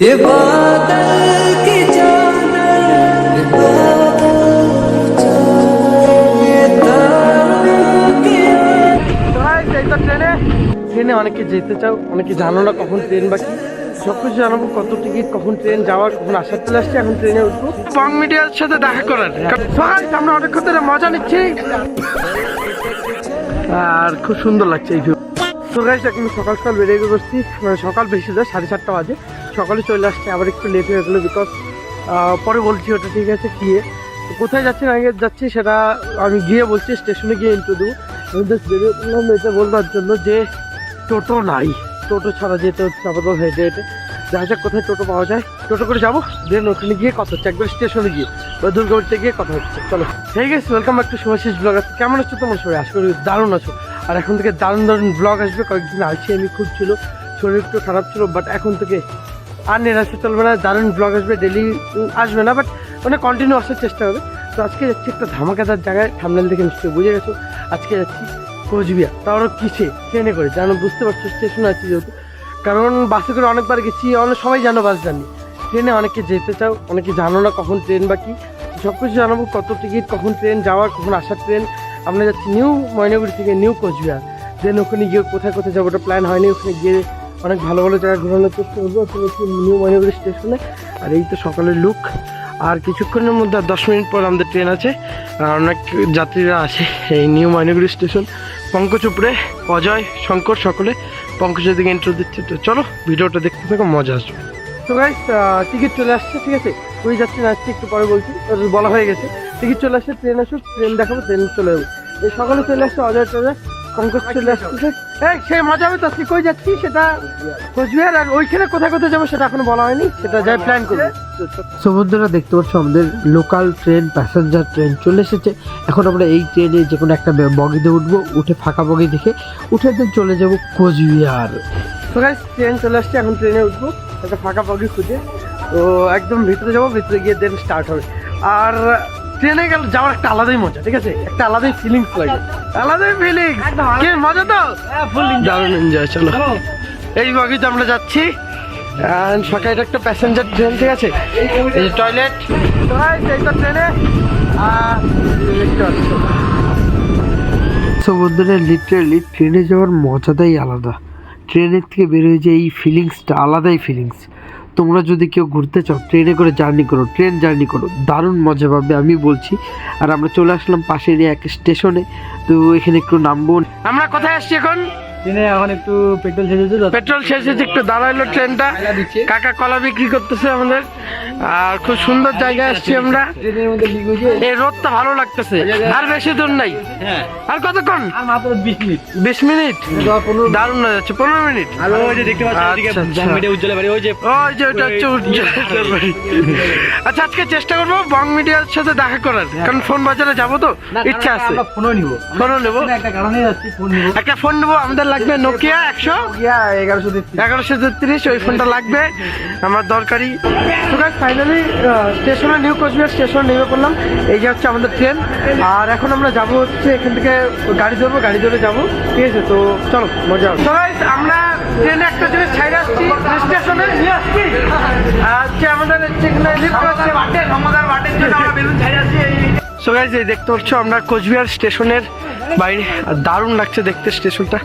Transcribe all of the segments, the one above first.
ট্রেনে। ট্রেনে অনেকে যেতে চাও অনেকে জানো না কখন ট্রেন বাকি সব কিছু জানাব কত টিকিট কখন ট্রেন যাওয়ার কখন আসার চলে আসছে এখন ট্রেনে উঠবো। বং মিডিয়ার সাথে দেখা করার। সকাল আমরা অনেকক্ষণ ধরে মজা নিচ্ছি। আর খুব সুন্দর লাগছে এই ভিউ তো গাইস এখন সকাল সকাল বেরিয়ে বসছি। মানে সকাল বেশি যায় সাড়ে সাতটা বাজে। সকালে চলে আসছে, আবার একটু লেট হয়ে গেলো বিকজ পরে বলছি ওটা ঠিক আছে, গিয়ে। কোথায় যাচ্ছি না আগে যাচ্ছি সেটা আমি গিয়ে বলছি স্টেশনে গিয়ে ইন্টু দেবো আমি জাস্ট বেরিয়ে পড়লাম, এটা বলবার জন্য যে টোটো নাই। টোটো ছাড়া যেতে হচ্ছে আপাতত হেঁটে হেঁটে দেখা যাক, কোথায় টোটো পাওয়া যায়। টোটো করে যাব দেন ওখানে গিয়ে কথা হচ্ছে, একবার স্টেশনে গিয়ে। বা দুর্গাপুরতে গিয়ে কথা হচ্ছে। চলো। ঠিক আছে welcome back to Subhashis blog আছে কেমন আছো তোমার আশা করি দারুণ আছো। আর এখন থেকে দারুণ দারুণ ব্লগ আসবে। কয়েকদিন আছি আমি খুব ছিল, শরীর একটু খারাপ ছিল বাট এখন থেকে আর নিরাশে চলবে না, দারুণ ব্লগ আসবে ডেলি আসবে না বাট মানে কন্টিনিউ আসার চেষ্টা হবে। তো আজকে যাচ্ছি একটা ধামাকাদার জায়গায় থামনেল দেখে নিশ্চয়ই বুঝে গেছো। আজকে যাচ্ছি কোচবিহার। তাও আরও কিসে? ট্রেনে করে? জানো, বুঝতে পারছ স্টেশনে আছি যেহেতু। কারণ বাসে করে অনেকবার গেছি, অনেক সবাই জানো বাস জানি। ট্রেনে অনেকে যেতে চাও, অনেকে জানো না কখন ট্রেন বাকি সব কিছু জানাব, কত টিকিট কখন ট্রেন যাওয়ার, কখন আসার ট্রেন। আমরা যাচ্ছি নিউ ময়নাগুড়ি থেকে নিউ কোচবিহার। দেন ওখানে গিয়ে কোথায় কোথায় যাব ওটা প্ল্যান হয়নি, ওখানে গিয়ে অনেক ভালো ভালো জায়গা ঘোরানোর চেষ্টা করব। নিউ ময়নাগুড়ি স্টেশনে। আর এই তো সকালের লুক আর কিছুক্ষণের মধ্যে আর দশ মিনিট পর আমাদের ট্রেন আছে। আর অনেক যাত্রীরা আছে এই নিউ ময়নাগুড়ি স্টেশন। পঙ্কজ উপরে, অজয়, শঙ্কর সকলে পঙ্কজের দিকে ইন্টার দিচ্ছে। তো চলো, ভিডিওটা দেখতে থাকো, মজা আসবে। তো গাইস টিকিট চলে আসছে, ঠিক আছে? ওই যাচ্ছি না একটু পরে বলছি। বলা হয়ে গেছে। টিকিট চলে আসছে, ট্রেন আসুক, ট্রেন দেখাবো, ট্রেন চলে যাব। এই সকালে চলে আসছে অজয় ট্রেনে পঙ্কজ চলে আসছে এই সেই মজা হবে তো আজকে কই যাচ্ছি সেটা কোচবিহার আর ওইখানে কোথায় কোথায় যাব সেটা এখনও বলা হয়নি। সেটা যাই প্ল্যান করব সমুদ্ররা দেখতে পাচ্ছ আমাদের লোকাল ট্রেন প্যাসেঞ্জার ট্রেন চলে এসেছে। এখন আমরা এই ট্রেনে যে কোনো একটা বগিতে উঠবো উঠে ফাঁকা বগি দেখে উঠে দিন চলে যাব কোচবিহার। তো ট্রেন চলে আসছে এখন ট্রেনে উঠবো। একটা ফাঁকা বগি খুঁজে। তো একদম ভিতরে যাব ভিতরে গিয়ে দেন স্টার্ট হবে। আর ট্রেনে গেলে যাওয়ার একটা আলাদাই মজা ঠিক আছে? একটা আলাদাই ফিলিংস লাগে। আলাদাই ফিলিংস কি মজা তো? দারুণ এনজয় চলো। এই বগিতে আমরা যাচ্ছি। And সকালে এটা একটা প্যাসেঞ্জার ট্রেন ঠিক আছে? এই টয়লেট এই তো ট্রেনে দেখতে পাচ্ছ লিটারেলি ট্রেনে যাওয়ার মজাটাই আলাদা। ট্রেনের থেকে বের হয়ে যে এই ফিলিংসটা আলাদাই ফিলিংস তোমরা যদি কেউ ঘুরতে চাও, ট্রেনে করে জার্নি করো, ট্রেন জার্নি করো, দারুণ মজা পাবে, আমি বলছি। আর আমরা চলে আসলাম পাশের এক স্টেশনে, তো এখানে একটু নামবো। আমরা কোথায় আসছি এখন? ট্রেনে এখন একটু পেট্রোল শেষ হয়েছে পেট্রোল শেষ হয়েছে একটু দাঁড়াইলো ট্রেনটা। কাকা কলা বিক্রি করতেছে আমাদের। আর খুব সুন্দর জায়গায় আসছি আমরা। এই রোদটা ভালো লাগতেছে। আর বেশি দূর নাই। হ্যাঁ। আর কতক্ষণ? বিশ মিনিট। বিশ মিনিট? দারুণ না যাচ্ছে পনেরো মিনিট। ওই যে দেখতে আচ্ছা, আচ্ছা। আচ্ছা আজকে চেষ্টা করব বং মিডিয়ার সাথে দেখা করার। কারণ ফোন বাজারে যাব তো। ইচ্ছা আছে। ফোনও নিব। ফোনও নিব। একটা ফোন নেব আমাদের লাগবে নোকিয়া একশো এগারোশো তেত্রিশ। ওই ফোনটা লাগবে। আমার দরকারি। ফাইনালি স্টেশনে নিউ কোচবিহার স্টেশনে নেমে পড়লাম এই যে হচ্ছে আমাদের ট্রেন আর এখন আমরা যাব হচ্ছে এখান থেকে গাড়ি ধরবো গাড়ি ধরে যাব। ঠিক আছে তো চলো মজা তো আমরা ট্রেনে একটা জিনিস ছাইড়ে আসছি স্টেশনে নিয়ে আসছি। আর যে আমাদের যেখানে লিফট আছে। বাটের আমাদের বাটের জন্য আমরা বেলুন ছাইড়ে আসছি। সো গাইজ এই দেখতে পাচ্ছ আমরা কোচবিহার স্টেশনের বাইরে। দারুণ লাগছে দেখতে স্টেশনটা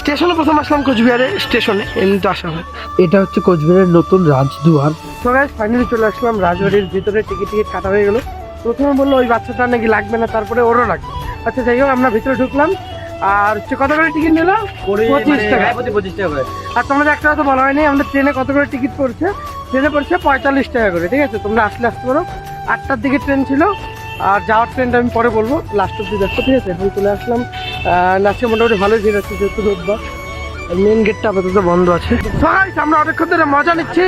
স্টেশনে প্রথম আসলাম কোচবিহারে স্টেশনে এমনিতে আসা হয়। এটা হচ্ছে কোচবিহারের নতুন রাজদুয়ার। তো গাইজ ফাইনালি চলে আসলাম রাজবাড়ির ভিতরে টিকিট টিকিট কাটা হয়ে গেলো। প্রথমে বলল ওই বাচ্চাটা নাকি লাগবে না তারপরে ওরও লাগবে। আচ্ছা যাই হোক আমরা ভিতরে ঢুকলাম। আর হচ্ছে কত করে টিকিট নিল? পঁচিশ টাকা। প্রতি পঁচিশ টাকা করে। আর তোমাদের একটা কথা বলা হয়নি আমাদের ট্রেনে কত করে টিকিট পড়ছে? ট্রেনে পড়ছে পঁয়তাল্লিশ টাকা করে ঠিক আছে? তোমরা আসলে আসতে পারো। আটটার দিকে ট্রেন ছিল। আর যাওয়ার ট্রেনটা আমি পরে বলব। লাস্ট অব্দি দেখো, ঠিক আছে? এখন চলে আসলাম। নাচে মোটামুটি ভালোই ভিড় আছে, যেহেতু রোববার। মেন গেটটা আপাতত বন্ধ আছে। আমরা অনেকক্ষণ ধরে মজা নিচ্ছি।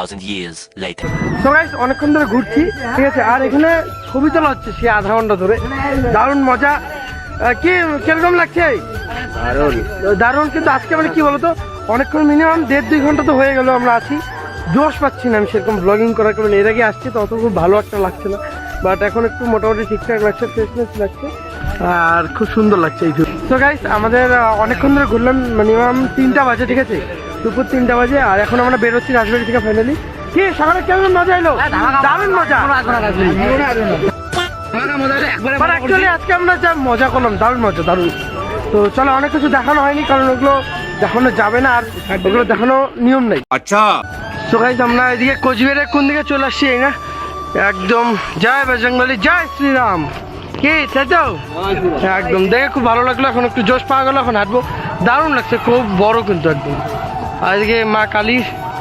2,000 years later. তো গাইস অনেকক্ষণ ধরে ঘুরছি ঠিক আছে? আর এখানে ছবি তোলা হচ্ছে সে আধা ঘণ্টা ধরে। দারুণ মজা। কি কীরকম লাগছে? দারুণ। কিন্তু আজকে মানে কি বলতো? অনেকক্ষণ মিনিমাম দেড় দুই ঘণ্টা তো হয়ে গেল আমরা আছি। জোশ পাচ্ছি না আমি সেরকম ব্লগিং করার কারণে। এর আগে আসছি তো অত খুব ভালো একটা লাগছে না। বাট এখন একটু মোটামুটি ঠিকঠাক লাগছে ফ্রেশনেস লাগছে। আর খুব সুন্দর লাগছে এই তো গাইস আমাদের অনেকক্ষণ ধরে ঘুরলাম মিনিমাম তিনটা বাজে ঠিক আছে? দুপুর তিনটা বাজে আর এখন আমরা বেরোচ্ছি রাজবাড়ি থেকে ফাইনালি কি সকালে কেমন মজা এলো? দারুণ মজা। আজকে আমরা যা মজা করলাম দারুণ মজা দারুণ। তো চলো অনেক কিছু দেখানো হয়নি কারণ ওগুলো দেখানো যাবে না আর ওগুলো দেখানো নিয়ম নেই। আচ্ছা। তো গাইজ আমরা এদিকে কোচবিহারের কোন দিকে চলে আসছি না? একদম জয় বেজঙ্গলি জয় শ্রীরাম। কি তাই তো? একদম দেখে খুব ভালো লাগল এখন একটু জোশ পাওয়া গেলো এখন হাঁটবো। দারুণ লাগছে খুব বড় কিন্তু একদম। এদিকে মা কালী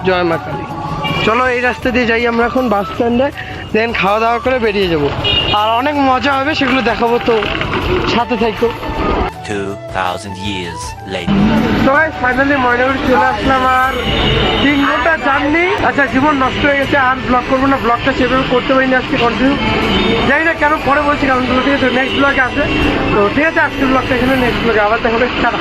জয় মা কালী। চলো এই রাস্তা দিয়ে যাই আমরা এখন বাস স্ট্যান্ডে দেন খাওয়া দাওয়া করে বেরিয়ে যাব। আর অনেক মজা হবে সেগুলো দেখাবো তো সাথে থাকো 2,000 years later. তো ভাই ফাইনালি ময়নাগুড়ি চলে আসলাম আর তিন ঘণ্টা জার্নি আচ্ছা জীবন নষ্ট হয়ে গেছে আর ব্লগ করব না ব্লগটা সেভাবে করতে পারিনি আজকে কন্টিনিউ জানি না কেন পরে বলছি কারণ ঠিক আছে নেক্সট ব্লগে তো ঠিক আছে আজকে ব্লগটা এখানে নেক্সট ব্লগে আবার দেখাবে টাটা।